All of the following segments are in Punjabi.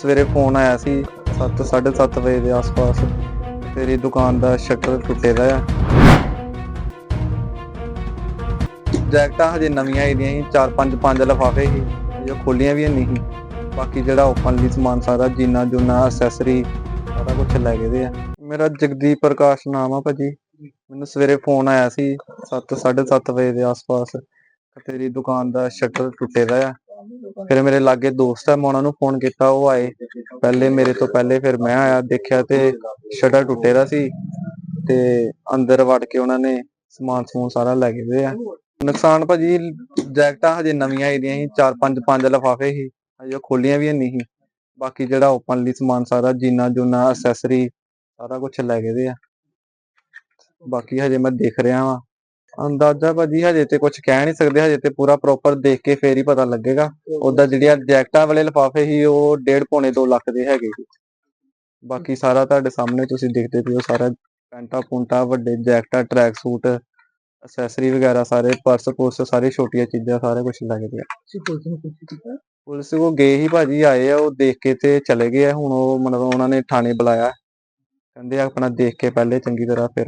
ਸਵੇਰੇ ਫੋਨ ਆਇਆ ਸੀ 7 7:30 ਵਜੇ ਦੇ ਆਸ-ਪਾਸ। ਤੇਰੀ ਦੁਕਾਨ ਦਾ ਸ਼ਟਰ ਟੁੱਟੇ ਦਾ ਆ। ਜੈਕਟਾਂ ਹਜੇ ਨਵੀਆਂ ਆਈਆਂ ਸੀ, ਚਾਰ, ਪੰਜ ਪੰਜ ਲਫਾਫੇ ਸੀ ਜੋ ਖੋਲੀਆਂ ਵੀ ਨਹੀਂ ਸੀ। ਬਾਕੀ ਜਿਹੜਾ ਓਪਨਲੀ ਸਮਾਨ ਸਾਰਾ, ਜੀਨਾ, ਜੁਨਾ ਐਕਸੈਸਰੀ ਸਾਰਾ ਕੁਝ ਲੈ ਗਏ ਦੇ ਆ। ਮੇਰਾ ਜਗਦੀਪ ਪ੍ਰਕਾਸ਼ ਨਾਮ ਆ ਭਾਜੀ। ਮੈਨੂੰ ਸਵੇਰੇ ਫੋਨ ਆਇਆ ਸੀ 7 7:30 ਵਜੇ ਦੇ ਆਸ-ਪਾਸ। ਤੇਰੀ ਦੁਕਾਨ ਦਾ ਸ਼ਟਰ ਟੁੱਟੇ ਦਾ ਆ। ਫਿਰ ਮੇਰੇ ਲਾਗੇ ਦੋਸਤ ਹੈ ਮੈਂ ਉਹਨਾਂ ਨੂੰ ਫੋਨ ਕੀਤਾ, ਉਹ ਆਏ। ਪਹਿਲੇ ਮੇਰੇ ਤੋਂ ਪਹਿਲੇ ਫਿਰ ਮੈਂ ਆਇਆ, ਦੇਖਿਆ ਤੇ ਸ਼ਟਰ ਟੁੱਟੇ ਦਾ ਸੀ ਤੇ ਅੰਦਰ ਵੜ ਕੇ ਉਹਨਾਂ ਨੇ ਸਮਾਨ ਸਮੂਨ ਸਾਰਾ ਲੈ ਗਏ ਆ। ਨੁਕਸਾਨ ਭਾਜੀ, ਜੈਕਟਾਂ ਹਜੇ ਨਵੀਆਂ ਆਈਆਂ ਸੀ, ਚਾਰ ਪੰਜ ਪੰਜ ਲਫਾਫੇ ਸੀ, ਹਜੇ ਉਹ ਖੋਲੀਆਂ ਵੀ ਨਹੀਂ ਸੀ। ਬਾਕੀ ਜਿਹੜਾ ਓਪਨ ਲਈ ਸਮਾਨ ਸਾਰਾ, ਜੀਨਾ ਜੁਨਾ ਐਕਸੈਸਰੀ ਸਾਰਾ ਕੁਝ ਲੈ ਗਏ ਦੇ ਆ। ਬਾਕੀ ਹਜੇ ਮੈਂ ਦੇਖ ਰਿਹਾ ਵਾਂ। ਅੰਦਾਜ਼ਾ ਭਾਜੀ ਹਜੇ ਤੇ ਕੁਝ ਕਹਿ ਨਹੀਂ ਸਕਦੇ ਹਜੇ ਤੇ ਪੂਰਾ ਪ੍ਰੋਪਰ ਦੇਖ ਕੇ ਫੇਰ ਹੀ ਪਤਾ ਲੱਗੇਗਾ। ਉਦਾਂ ਜਿਹੜੀਆਂ ਜੈਕਟਾਂ ਵਾਲੇ ਲਿਫਾਫੇ ਸੀ ਉਹ 1.5 ਪੌਣੇ 2 ਲੱਖ ਦੇ ਹੈਗੇ ਸੀ। ਬਾਕੀ ਸਾਰਾ ਤੁਹਾਡੇ ਸਾਹਮਣੇ ਤੁਸੀਂ ਦੇਖਦੇ ਪਏ ਹੋ ਸਾਰਾ ਪੈਂਟਾ ਪੁੰਟਾ ਵੱਡੇ ਜੈਕਟਾਂ ਟਰੈਕ ਸੂਟ ਐਕਸੈਸਰੀ ਵਗੈਰਾ ਸਾਰੇ ਪਰਸ ਪੁਰਸ ਸਾਰੀ ਛੋਟੀਆਂ ਚੀਜ਼ਾਂ ਸਾਰੇ ਕੁਝ ਲੱਗਦੇ ਆ ਤੁਸੀਂ ਪੁਲਿਸ ਕੋ ਗਏ ਹੀ ਭਾਜੀ ਆਏ ਆ ਉਹ ਦੇਖ ਕੇ ਤੇ ਚਲੇ ਗਏ ਆ। ਹੁਣ ਉਹ ਮਤਲਬ ਉਹਨਾਂ ਨੇ ਥਾਣੇ ਬੁਲਾਇਆ। ਕਹਿੰਦੇ ਆਪਣਾ ਦੇਖ ਕੇ ਪਹਿਲੇ ਚੰਗੀ ਤਰ੍ਹਾਂ ਫਿਰ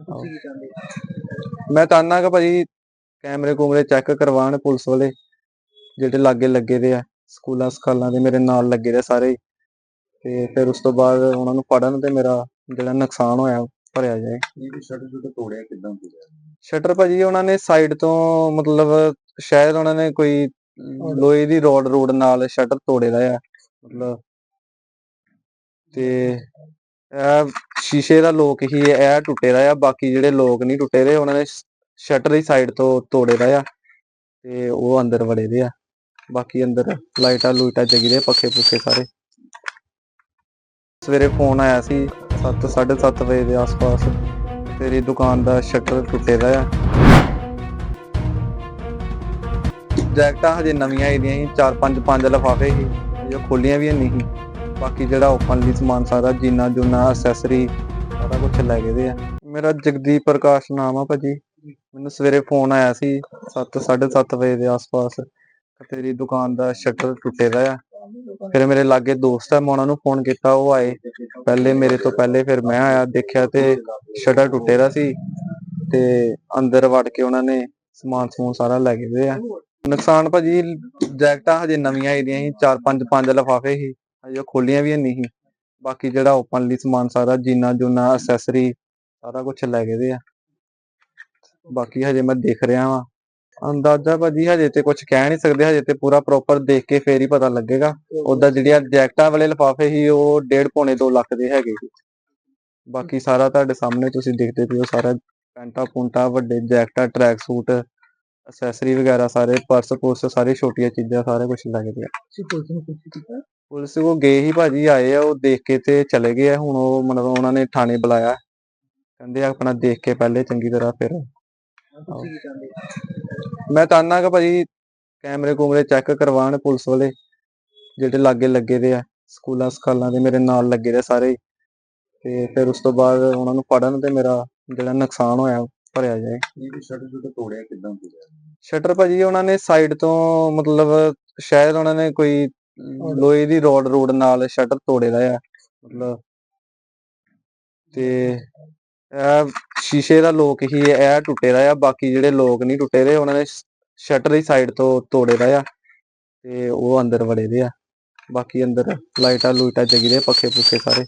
ਤੁਸੀਂ ਕੀ ਚਾਹੁੰਦੇ ਮੈਂ ਚਾਹੁੰਦਾ ਕਿ ਭਾਜੀ ਕੈਮਰੇ ਕੂਮਰੇ ਚੈੱਕ ਕਰਵਾਉਣ ਪੁਲਿਸ ਵਾਲੇ ਜਿਹੜੇ ਲਾਗੇ ਲੱਗੇ ਦੇ ਆ ਸਕੂਲਾਂ ਸਕਾਲਾਂ ਦੇ ਮੇਰੇ ਨਾਲ ਲੱਗੇ ਦੇ ਸਾਰੇ। ਤੇ ਫਿਰ ਉਸ ਤੋਂ ਬਾਅਦ ਉਹਨਾਂ ਨੂੰ ਫੜਨ ਤੇ ਮੇਰਾ ਜਿਹੜਾ ਨੁਕਸਾਨ ਹੋਇਆ ਭਰਿਆ ਜਾਏ। ਇਹ ਸ਼ਟਰ ਸ਼ਟਰ ਤੋੜਿਆ ਕਿਦਾਂ ਤੋੜਿਆ ਸ਼ਟਰ ਭਾਜੀ ਉਹਨਾਂ ਨੇ ਸਾਈਡ ਤੋਂ ਮਤਲਬ ਸ਼ਾਇਦ ਉਹਨਾਂ ਨੇ ਕੋਈ ਲੋਹੇ ਦੀ ਰੋਡ ਰੋਡ ਨਾਲ ਸ਼ਟਰ ਤੋੜੇ ਦਾ ਆ ਮਤਲਬ। ਤੇ ਸ਼ੀਸ਼ੇ ਦਾ ਲੋਕ ਹੀ ਇਹ ਟੁੱਟੇ ਦਾ ਆ, ਬਾਕੀ ਜਿਹੜੇ ਲੋਕ ਨਹੀਂ ਟੁੱਟੇ ਦੇ, ਉਹਨਾਂ ਨੇ ਸ਼ਟਰ ਦੀ ਸਾਈਡ ਤੋਂ ਤੋੜੇ ਦਾ ਆ ਤੇ ਉਹ ਅੰਦਰ ਵੜੇ ਦੇ ਆ। ਬਾਕੀ ਅੰਦਰ ਲਾਈਟਾਂ ਲੂਈਟਾਂ ਜਗੀ ਪੱਖੇ ਪੁੱਖੇ ਸਾਰੇ। ਸਵੇਰੇ ਫੋਨ ਆਇਆ ਸੀ 7 7:30 ਵਜੇ ਦੇ ਆਸ-ਪਾਸ। ਤੇਰੀ ਦੁਕਾਨ ਦਾ ਸ਼ਟਰ ਟੁੱਟੇ ਦਾ ਆ। ਜੈਕਟਾਂ ਹਜੇ ਨਵੀਆਂ ਆਈਆਂ ਸੀ, ਚਾਰ, ਪੰਜ ਪੰਜ ਲਫਾਫੇ ਸੀ ਜੋ ਖੋਲੀਆਂ ਵੀ ਨਹੀਂ ਸੀ। ਬਾਕੀ ਜਿਹੜਾ ਓਪਨ ਲਈ ਸਮਾਨ ਸਾਰਾ ਜੀਨਾ ਜੁਨਾ ਐਕਸੈਸਰੀ ਸਾਰਾ ਕੁਝ ਲੈ ਗਏ ਦੇ ਆ। ਮੇਰਾ ਜਗਦੀਪ ਪ੍ਰਕਾਸ਼ ਨਾਮ ਆ ਭਾਜੀ। ਮੈਨੂੰ ਸਵੇਰੇ ਫੋਨ ਆਇਆ ਸੀ 7 7:30 ਵਜੇ ਦੇ ਆਸ-ਪਾਸ। ਤੇਰੀ ਦੁਕਾਨ ਦਾ ਸ਼ਟਰ ਟੁੱਟੇ ਦਾ ਆ। ਫਿਰ ਮੇਰੇ ਲਾਗੇ ਦੋਸਤ ਆ, ਮੈਂ ਉਹਨਾਂ ਨੂੰ ਫੋਨ ਕੀਤਾ, ਉਹ ਆਏ। ਪਹਿਲੇ ਮੇਰੇ ਤੋਂ ਪਹਿਲੇ ਫਿਰ ਮੈਂ ਆਇਆ, ਦੇਖਿਆ ਤੇ ਸ਼ਟਰ ਟੁੱਟੇ ਦਾ ਸੀ। ਤੇ ਅੰਦਰ ਵੜ ਕੇ ਉਹਨਾਂ ਨੇ ਸਮਾਨ ਸਮੂਨ ਸਾਰਾ ਲੈ ਗਏ ਆ। ਨੁਕਸਾਨ ਭਾਜੀ, ਜੈਕਟਾਂ ਹਜੇ ਨਵੀਆਂ ਆਈਆਂ ਸੀ, ਚਾਰ, ਪੰਜ ਪੰਜ ਲਫਾਫੇ ਸੀ। ਹਜੇ ਖੋਲੀਆਂ ਵੀ ਨਹੀਂ। ਬਾਕੀ ਜਿਹੜਾ ਓਪਨ ਲਈ ਸਮਾਨ ਸਾਰਾ ਜੀਨਾ ਜੁਨਾ ਐਕਸੈਸਰੀ ਸਾਰਾ ਕੁਝ ਲੈ ਗਏ ਦੇ ਆ। ਬਾਕੀ ਹਜੇ ਮੈਂ ਦੇਖ ਰਿਹਾ ਵਾਂ। ਅੰਦਾਜ਼ਾ ਭਾਜੀ ਹਜੇ ਤੇ ਕੁਝ ਕਹਿ ਨਹੀਂ ਸਕਦੇ, ਹਜੇ ਤੇ ਪੂਰਾ ਪ੍ਰੋਪਰ ਦੇਖ ਕੇ ਫੇਰ ਹੀ ਪਤਾ ਲੱਗੇਗਾ। ਉਦਾਂ ਜਿਹੜੀਆਂ ਜੈਕਟਾਂ ਵਾਲੇ ਲਿਫਾਫੇ ਸੀ, ਉਹ 1.5 ਪੌਣੇ 2 ਲੱਖ ਦੇ ਹੈਗੇ ਬਾਕੀ ਸਾਰਾ ਤੁਹਾਡੇ ਸਾਹਮਣੇ ਤੁਸੀਂ ਦੇਖਦੇ ਪਏ ਹੋ, ਸਾਰਾ ਪੈਂਟਾ ਪੁੰਟਾ, ਵੱਡੇ ਜੈਕਟਾਂ ਟਰੈਕ ਸੂਟ ਐਕਸੈਸਰੀ ਵਗੈਰਾ ਸਾਰੇ ਪਰਸ ਪੁਰਸ ਸਾਰੀ ਛੋਟੀਆਂ ਚੀਜ਼ਾਂ, ਸਾਰੇ ਕੁਝ ਲੱਗਦੇ ਆ। ਪੁਲਿਸ ਕੋ ਗਏ ਹੀ ਭਾਜੀ ਆਏ ਆ ਉਹ ਦੇਖ ਕੇ ਤੇ ਚਲੇ ਗਏ ਆ। ਹੁਣ ਉਹ ਮਤਲਬ ਉਹਨਾਂ ਨੇ ਥਾਣੇ ਬੁਲਾਇਆ। ਕਹਿੰਦੇ ਆਪਣਾ ਦੇਖ ਕੇ ਪਹਿਲੇ ਚੰਗੀ ਤਰ੍ਹਾਂ ਫਿਰ ਤੁਸੀਂ ਕੀ ਚਾਹੁੰਦੇ ਮੈਂ ਚਾਹੁੰਦਾ ਕਿ ਭਾਜੀ ਕੈਮਰੇ ਕੂਮਰੇ ਚੈੱਕ ਕਰਵਾਉਣ ਪੁਲਿਸ ਵਾਲੇ ਜਿਹੜੇ ਲਾਗੇ ਲੱਗੇ ਦੇ ਆ ਸਕੂਲਾਂ ਸਕਾਲਾਂ ਦੇ ਮੇਰੇ ਨਾਲ ਲੱਗੇ ਦੇ ਸਾਰੇ। ਤੇ ਫਿਰ ਉਸ ਤੋਂ ਬਾਅਦ ਉਹਨਾਂ ਨੂੰ ਫੜਨ ਤੇ ਮੇਰਾ ਜਿਹੜਾ ਨੁਕਸਾਨ ਹੋਇਆ ਭਰਿਆ ਜਾਏ। ਇਹ ਸ਼ਟਰ ਸ਼ਟਰ ਤੋੜਿਆ ਕਿਦਾਂ ਤੋੜਿਆ? ਸ਼ਟਰ ਭਾਜੀ ਉਹਨਾਂ ਨੇ ਸਾਈਡ ਤੋਂ ਮਤਲਬ ਸ਼ਾਇਦ ਉਹਨਾਂ ਨੇ ਕੋਈ ਲੋਹੇ ਦੀ ਰੋਡ ਰੋਡ ਨਾਲ ਸ਼ਟਰ ਤੋੜੇ ਦਾ ਆ ਮਤਲਬ ਤੇ ਇਹ ਸ਼ੀਸ਼ੇ ਦਾ ਲੋਕ ਹੀ ਇਹ ਟੁੱਟੇ ਦਾ ਆ, ਬਾਕੀ ਜਿਹੜੇ ਲੋਕ ਨਹੀਂ ਟੁੱਟੇ ਦੇ, ਉਹਨਾਂ ਨੇ ਸ਼ਟਰ ਦੀ ਸਾਈਡ ਤੋਂ ਤੋੜੇ ਦਾ ਆ ਤੇ ਉਹ ਅੰਦਰ ਵੜੇ ਦੇ ਆ, ਬਾਕੀ ਅੰਦਰ ਲਾਈਟਾਂ ਲੂਈਟਾਂ ਜਗੀ ਪੱਖੇ ਪੁੱਖੇ ਸਾਰੇ।